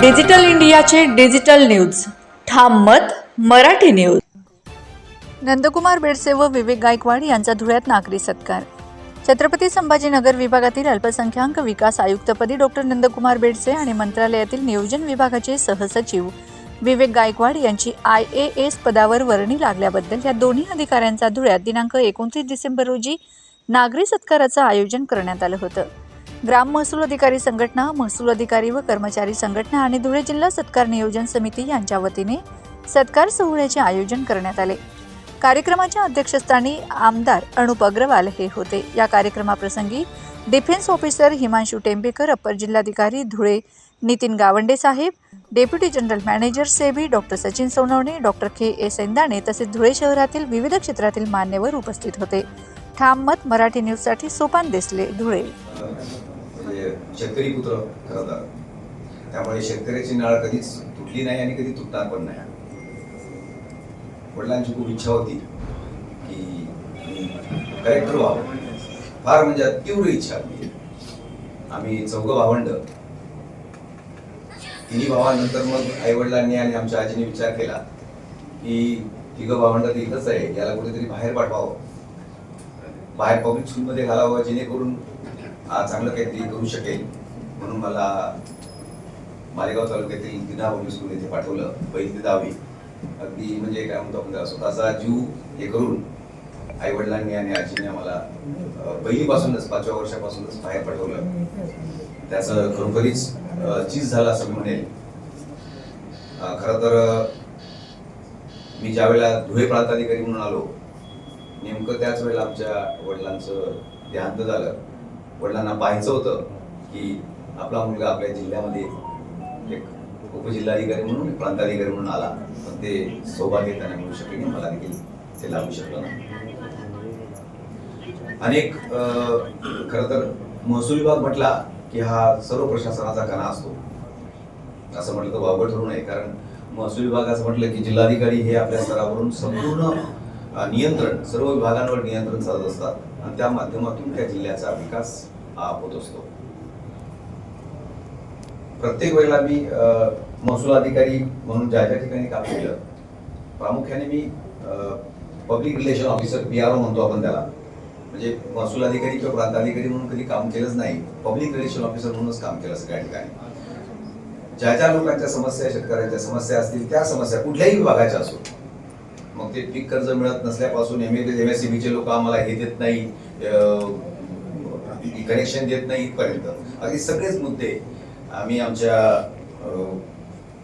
Digital इंडियाचे digital news. ठाम मत मराठी न्यूज. नंदकुमार बेडसे व विवेक गायकवाड यांचा धुळ्यात नागरी सत्कार. छत्रपती संभाजीनगर विभागातील अल्पसंख्याक विकास आयुक्तपदी डॉक्टर नंदकुमार बेडसे आणि मंत्रालयातील नियोजन विभागाचे सहसचिव विवेक गायकवाड यांची आय ए एस पदावर वर्णी लागल्याबद्दल या दोन्ही अधिकाऱ्यांचा धुळ्यात दिनांक एकोणतीस डिसेंबर रोजी नागरी सत्काराचं आयोजन करण्यात आलं होतं. ग्राम महसूल अधिकारी संघटना महसूल अधिकारी व कर्मचारी संघटना आणि धुळे जिल्हा सत्कार नियोजन समिती यांच्या वतीने सत्कार सोहळ्याचे आयोजन करण्यात आले. कार्यक्रमाच्या अध्यक्षस्थानी आमदार अनुप अग्रवाल हे होते. या कार्यक्रमाप्रसंगी defence officer Himanshu Tembekar upper जिल्हाधिकारी धुळे नितीन गावंडे साहेब deputy general manager SEBI doctor Sachin Sonawane doctor K. A Sendane तसेच धुळे शहरातील विविध क्षेत्रातील मान्यवर उपस्थित होते. ठाम मत मराठी न्यूजसाठी सोपान देसले धुळे. म्हणजे शेतकरी पुत्र खरं तर त्यामुळे शेतकऱ्याची नाळ कधीच तुटली नाही आणि कधी तुटणार पण नाही. वडिलांची खूप इच्छा होती की कलेक्टर व्हावं. फार म्हणजे तीव्र इच्छा होती. आम्ही चौघं भावंड. तिन्ही भावानंतर मग आई वडिलांनी आणि आमच्या आजीने विचार केला की तिघं भावंड तिथंच आहे याला कुठेतरी बाहेर पाठवावं. बाहेर पब्लिक स्कूलमध्ये घालावं जेणेकरून चांगलं काहीतरी करू शकेल. म्हणून मला मालेगाव तालुक्यातील दिना पब्लिक स्कूल येथे पाठवलं पहिली ते दहावी अगदी म्हणजे काय म्हणतो आपण स्वतःचा जीव हे करून आई वडिलांनी आणि आजीने आम्हाला पहिलीपासूनच पाचव्या वर्षापासूनच बाहेर पाठवलं. त्याचं खरोखरीच चीज झालं असं मी म्हणेल. खरं तर मी ज्या वेळेला धुळे प्रांताधिकारी म्हणून आलो नेमकं त्याच वेळेला आमच्या वडिलांचं देहांत झालं. वडिलांना पाहायचं होतं की आपला मुलगा आपल्या जिल्ह्यामध्ये एक उपजिल्हाधिकारी म्हणून प्रांताधिकारी म्हणून आला. पण ते सौभाग्य त्यांना मिळू शकले नाही. मला देखील ते लाभू शकलं नाही. अनेक खरं तर महसूल विभाग म्हटला की हा सर्व प्रशासनाचा कणा असतो. असं म्हटलं तर वावगं ठरू नये. कारण महसूल विभाग असं म्हटलं की जिल्हाधिकारी हे आपल्या स्तरावरून संपूर्ण नियंत्रण सर्व विभागांवर नियंत्रण साधत असतात. आणि त्या माध्यमातून त्या जिल्ह्याचा विकास हा होत असतो. प्रत्येक वेळेला मी महसूल अधिकारी म्हणून ज्या ज्या ठिकाणी काम केलं प्रामुख्याने मी public relation officer P R O म्हणतो आपण त्याला. म्हणजे महसूल अधिकारी किंवा प्रांताधिकारी म्हणून कधी काम केलंच नाही पब्लिक रिलेशन ऑफिसर म्हणूनच काम केलं सगळ्या ठिकाणी. ज्या ज्या लोकांच्या समस्या शेतकऱ्यांच्या समस्या असतील त्या समस्या कुठल्याही विभागाच्या असो मग ते पीक कर्ज मिळत नसल्यापासून एम एम एस सी लोक आम्हाला हे देत नाही कनेक्शन देत नाही इथपर्यंत. अगदी सगळेच मुद्दे आम्ही आमच्या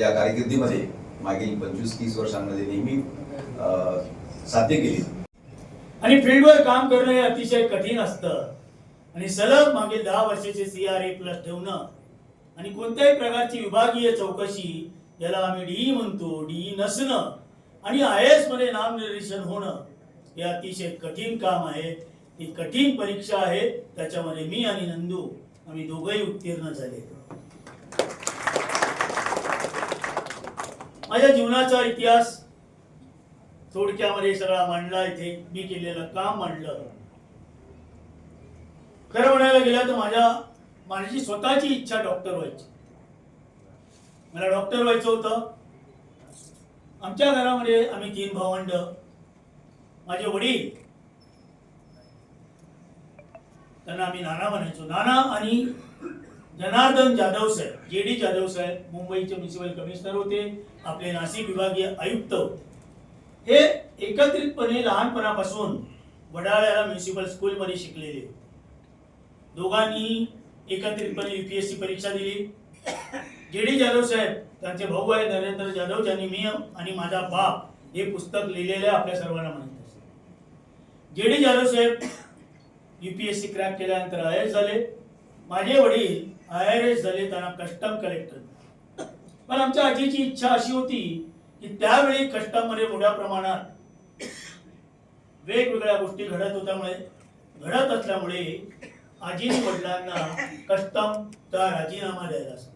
या कारकिर्दीमध्ये मागील पंचवीस तीस वर्षांमध्ये नेहमी साध्य केली. आणि फील्डवर काम करणं हे अतिशय कठीण असतं. आणि सलग मागील दहा वर्षाचे सी आर ए प्लस ठेवणं आणि कोणत्याही प्रकारची विभागीय चौकशी ज्याला आम्ही डीई म्हणतो. डीई नसणं आणि आय एसमध्ये नामनिर्देशन होणं हे अतिशय कठीण काम आहे. ही कठीण परीक्षा आहे. त्याच्यामध्ये मी आणि नंदू आम्ही दोघंही उत्तीर्ण झाले. माझ्या जीवनाचा इतिहास थोडक्यामध्ये सगळा मांडला इथे. मी केलेलं काम मांडलं. खरं म्हणायला गेलं तर माझ्या माझी स्वतःची इच्छा डॉक्टर व्हायची. मला डॉक्टर व्हायचं होतं. आमच्या घरामध्ये आम्ही तीन भावंड माझे वडील त्यांना आम्ही नाना म्हणायचो. नाना आणि जनार्दन जाधव साहेब जे डी जाधव साहेब मुंबईचे म्युन्सिपल कमिशनर होते आपले नाशिक विभागीय आयुक्त होते. हे एकत्रितपणे लहानपणापासून वडाळ्याला म्युन्सिपल स्कूलमध्ये शिकलेले दोघांनी एकत्रितपणे युपीएससी परीक्षा दिली. जे डी जाधव साहेब त्यांचे भाऊ आहे नरेंद्र जाधव ज्यांनी मी आणि माझा बाप हे पुस्तक लिहिलेलं आहे आपल्या सर्वांना म्हणत असेल. जे डी जाधव साहेब युपीएससी क्रॅक केल्यानंतर आय एस झाले. माझे वडील आय आर एस झाले त्यांना कस्टम कलेक्टर पण आमच्या आजीची इच्छा अशी होती की त्यावेळी कष्टामध्ये मोठ्या प्रमाणात वेगवेगळ्या गोष्टी घडत होत्यामुळे घडत असल्यामुळे आजीने वडिलांना कस्टमचा राजीनामा द्यायला असतो